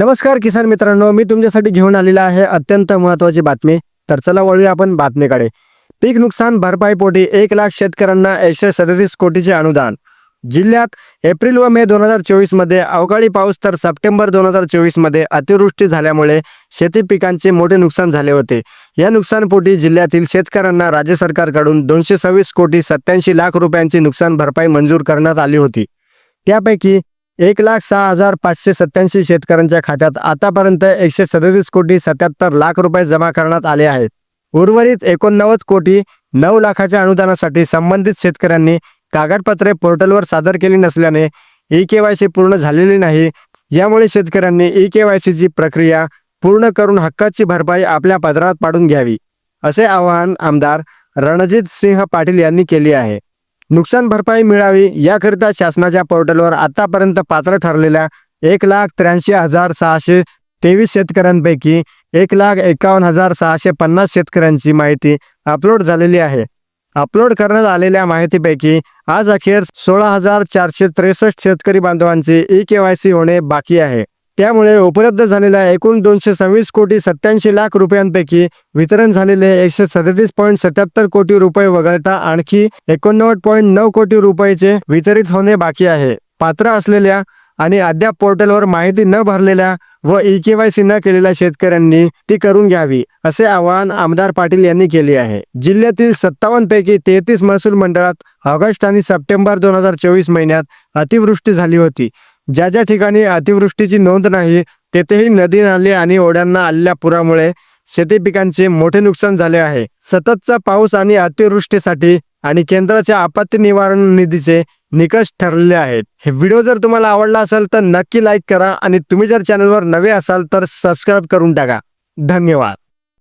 नमस्कार किसान मित्रांनो मी तुमच्यासाठी घेऊन आलेला आहे अत्यंत महत्त्वाची बातमी. तर चला वळूया आपण बातमीकडे. पीक नुकसान भरपाईपोटी एक लाख शेतकऱ्यांना एकशे सदतीस कोटीचे अनुदान. जिल्ह्यात एप्रिल व मे दोन हजार चोवीसमध्ये अवकाळी पाऊस तर सप्टेंबर दोन हजार चोवीसमध्ये अतिवृष्टी झाल्यामुळे शेती पिकांचे मोठे नुकसान झाले होते. या नुकसानपोटी जिल्ह्यातील शेतकऱ्यांना राज्य सरकारकडून दोनशे सव्वीस कोटी सत्याऐंशी लाख रुपयांची नुकसान भरपाई मंजूर करण्यात आली होती. त्यापैकी एक लाख सहा हजार पाचशे सत्याऐंशी शेतकऱ्यांच्या खात्यात आतापर्यंत एकशे सदतीस कोटी सत्याहत्तर लाख रुपये जमा करण्यात आले आहेत. उर्वरित एकोणनव्वद कोटी नऊ लाखाच्या अनुदानासाठी संबंधित शेतकऱ्यांनी कागदपत्रे पोर्टलवर सादर केली नसल्याने ई के वाय सी पूर्ण झालेली नाही. यामुळे शेतकऱ्यांनी ई के वाय सीची प्रक्रिया पूर्ण करून हक्काची भरपाई आपल्या पदरात पाडून घ्यावी असे आवाहन आमदार रणजित सिंह पाटील यांनी केले आहे. नुकसान भरपाई मिळावी याकरिता शासनाच्या पोर्टलवर आतापर्यंत पात्र ठरलेल्या एक लाख त्र्याऐंशी हजार सहाशे तेवीस शेतकऱ्यांपैकी एक लाख एकावन्न हजार सहाशे पन्नास शेतकऱ्यांची माहिती अपलोड झालेली आहे. अपलोड करण्यात आलेल्या माहितीपैकी आज अखेर सोळा हजार चारशे त्रेसष्ट शेतकरी बांधवांचे ई के वाय सी होणे बाकी आहे. त्यामुळे उपलब्ध झालेल्या एकूण दोनशे सव्वीस कोटी सत्याऐंशी लाख रुपयांपैकी वितरण झालेले एकशे सदतीस पॉईंट सत्याहत्तर कोटी रुपये वगळता आणखी एकोणनव्वद पॉईंट नऊ कोटी रुपयाचे वितरित होणे बाकी आहे. पात्र असलेल्या आणि अद्याप पोर्टलवर माहिती न भरलेल्या व ई के वाय सी न केलेल्या शेतकऱ्यांनी ती करून घ्यावी असे आवाहन आमदार पाटील यांनी केले आहे. जिल्ह्यातील सत्तावन्न पैकी तेहतीस महसूल मंडळात ऑगस्ट आणि सप्टेंबर दोन हजार चोवीस महिन्यात अतिवृष्टी झाली होती. ज्या ज्या ठिकाणी अतिवृष्टीची नोंद नाही तेथेही नदी नाले आणि ओढ्यांना आलेल्या पुरामुळे शेती पिकांचे मोठे नुकसान झाले आहे. सततचा पाऊस आणि अतिवृष्टीसाठी आणि केंद्राच्या आपत्ती निवारण निधीचे निकष ठरलेले आहेत. हे व्हिडिओ जर तुम्हाला आवडला असेल तर नक्की लाईक करा आणि तुम्ही जर चॅनलवर नवे असाल तर सबस्क्राईब करून टाका. धन्यवाद.